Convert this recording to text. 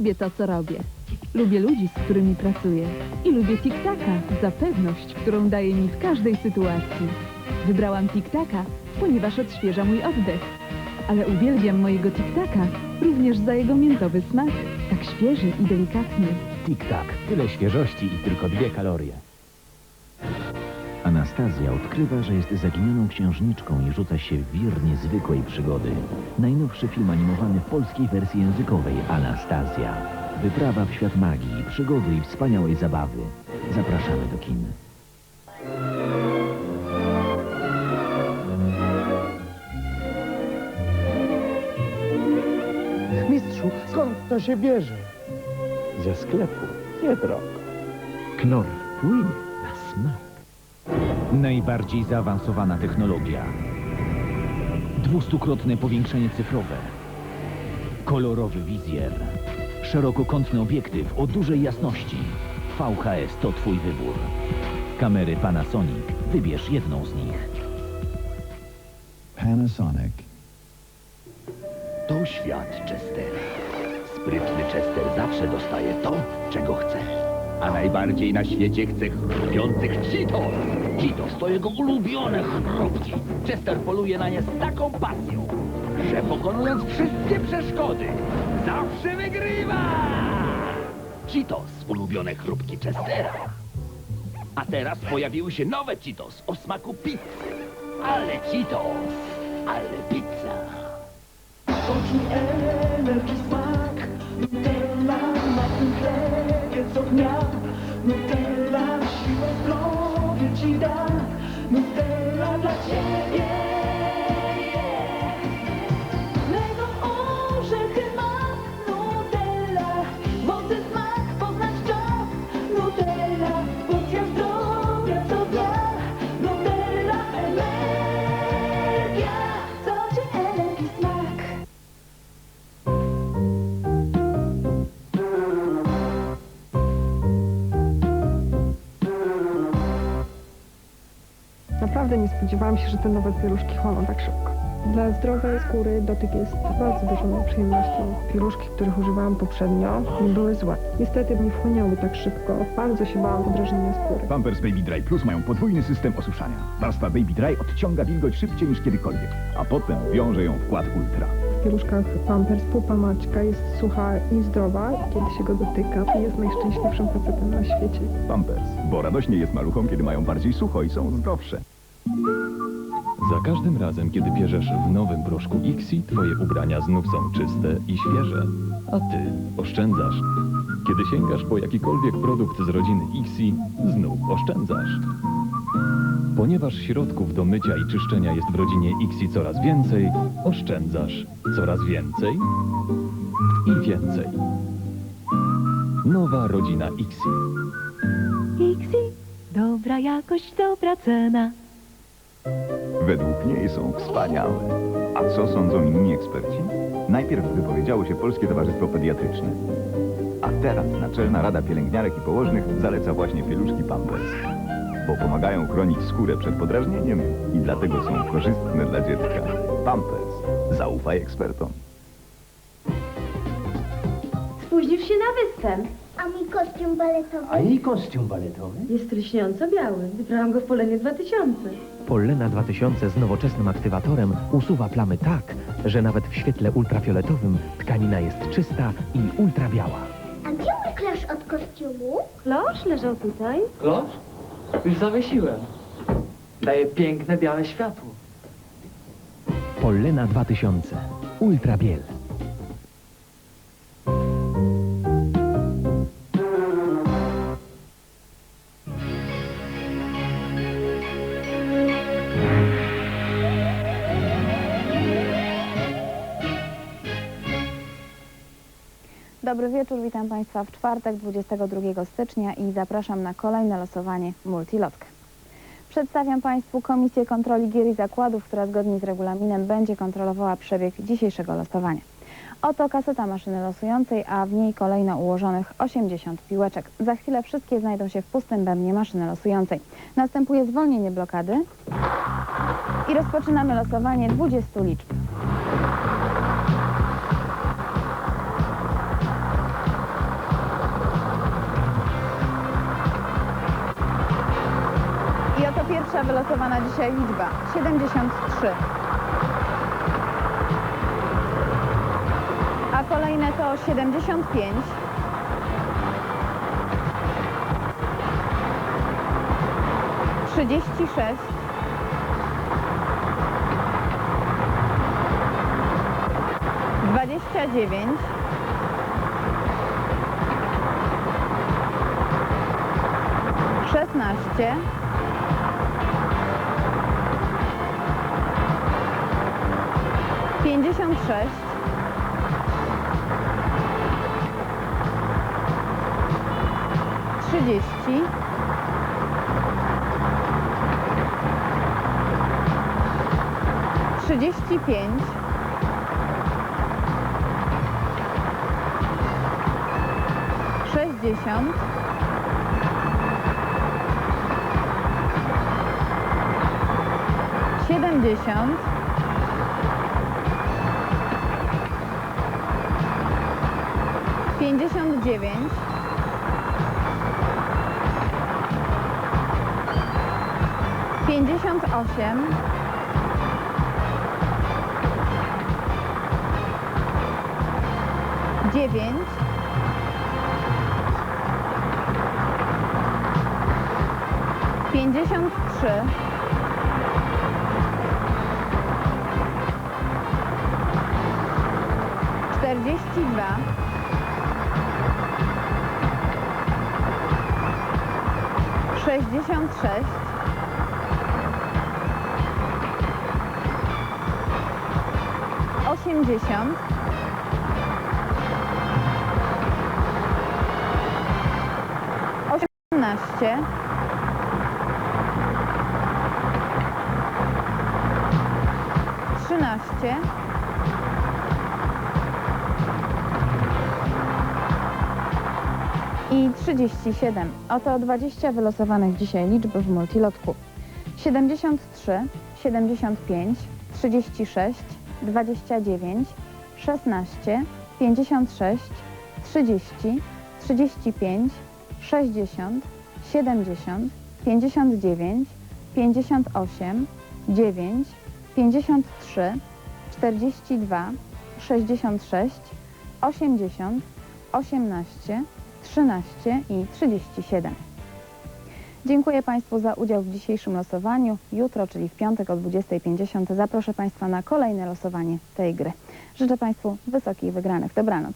Lubię to, co robię. Lubię ludzi, z którymi pracuję. I lubię tiktaka za pewność, którą daje mi w każdej sytuacji. Wybrałam tiktaka, ponieważ odświeża mój oddech. Ale uwielbiam mojego tiktaka również za jego miętowy smak. Tak świeży i delikatny. Tik-tak, tyle świeżości i tylko dwie kalorie. Anastazja odkrywa, że jest zaginioną księżniczką i rzuca się w wir niezwykłej przygody. Najnowszy film animowany w polskiej wersji językowej Anastazja. Wyprawa w świat magii, przygody i wspaniałej zabawy. Zapraszamy do kin. Mistrzu, skąd to się bierze? Ze sklepu, nie drogo. Knor płynie na smak. Najbardziej zaawansowana technologia. Dwustukrotne powiększenie cyfrowe. Kolorowy wizjer. Szerokokątny obiektyw o dużej jasności. VHS to Twój wybór. Kamery Panasonic. Wybierz jedną z nich. Panasonic. To świat Chestera. Sprytny Chester zawsze dostaje to, czego chce. A najbardziej na świecie chce chrupiących Cheetos. Cheetos to jego ulubione chrupki. Chester poluje na nie z taką pasją, że pokonując wszystkie przeszkody, zawsze wygrywa! Cheetos, ulubione chrupki Chestera. A teraz pojawiły się nowe Cheetos o smaku pizzy. Ale Cheetos, ale pizza. Smak Nutella Nutella dla Naprawdę nie spodziewałam się, że te nowe pieluszki chłoną tak szybko. Dla zdrowej skóry dotyk jest bardzo dużą przyjemnością. Pieluszki, których używałam poprzednio, nie były złe. Niestety nie wchłaniały tak szybko. Bardzo się bałam podrażnienia skóry. Pampers Baby Dry Plus mają podwójny system osuszania. Warstwa Baby Dry odciąga wilgoć szybciej niż kiedykolwiek, a potem wiąże ją wkład Ultra. W pieluszkach Pampers pupa Maćka jest sucha i zdrowa. Kiedy się go dotyka, jest najszczęśliwszym facetem na świecie. Pampers, bo radośnie jest maluchom, kiedy mają bardziej sucho i są zdrowsze. Za każdym razem, kiedy bierzesz w nowym proszku Ixi, twoje ubrania znów są czyste i świeże, a ty oszczędzasz. Kiedy sięgasz po jakikolwiek produkt z rodziny Ixi, znów oszczędzasz. Ponieważ środków do mycia i czyszczenia jest w rodzinie Ixi coraz więcej, oszczędzasz coraz więcej i więcej. Nowa rodzina Ixi. Ixi, dobra jakość, dobra cena. Według niej są wspaniałe. A co sądzą inni eksperci? Najpierw wypowiedziało się Polskie Towarzystwo Pediatryczne. A teraz Naczelna Rada Pielęgniarek i Położnych zaleca właśnie pieluszki Pampers. Bo pomagają chronić skórę przed podrażnieniem i dlatego są korzystne dla dziecka. Pampers. Zaufaj ekspertom. Spóźnisz się na występ. A mi kostium baletowy? A jej kostium baletowy? Jest lśniąco biały. Wybrałam go w Polenie 2000. Pollena 2000 z nowoczesnym aktywatorem usuwa plamy tak, że nawet w świetle ultrafioletowym tkanina jest czysta i ultrabiała. A gdzie mój klasz od kostiumu? Klosz leżał tutaj. Klosz? Już zawiesiłem. Daje piękne, białe światło. Pollena 2000. Ultra Dobry wieczór, witam Państwa w czwartek 22 stycznia i zapraszam na kolejne losowanie Multilotkę. Przedstawiam Państwu Komisję Kontroli Gier i Zakładów, która zgodnie z regulaminem będzie kontrolowała przebieg dzisiejszego losowania. Oto kaseta maszyny losującej, a w niej kolejno ułożonych 80 piłeczek. Za chwilę wszystkie znajdą się w pustym bębnie maszyny losującej. Następuje zwolnienie blokady i rozpoczynamy losowanie 20 liczb. Pierwsza wylosowana dzisiaj liczba 73. A kolejne to 75. Trzydzieści sześć. Dwadzieścia dziewięć. Szesnaście. Pięćdziesiąt sześć. Trzydzieści. Trzydzieści pięć. Sześćdziesiąt. Siedemdziesiąt. Pięćdziesiąt dziewięć. Pięćdziesiąt osiem. Dziewięć. 66 80 18 13 I 37. Oto 20 wylosowanych dzisiaj liczb w multilotku. 73, 75, 36, 29, 16, 56, 30, 35, 60, 70, 59, 58, 9, 53, 42, 66, 80, 18, 13 i 37. Dziękuję Państwu za udział w dzisiejszym losowaniu. Jutro, czyli w piątek o 20.50 zaproszę Państwa na kolejne losowanie tej gry. Życzę Państwu wysokich wygranych. Dobranoc.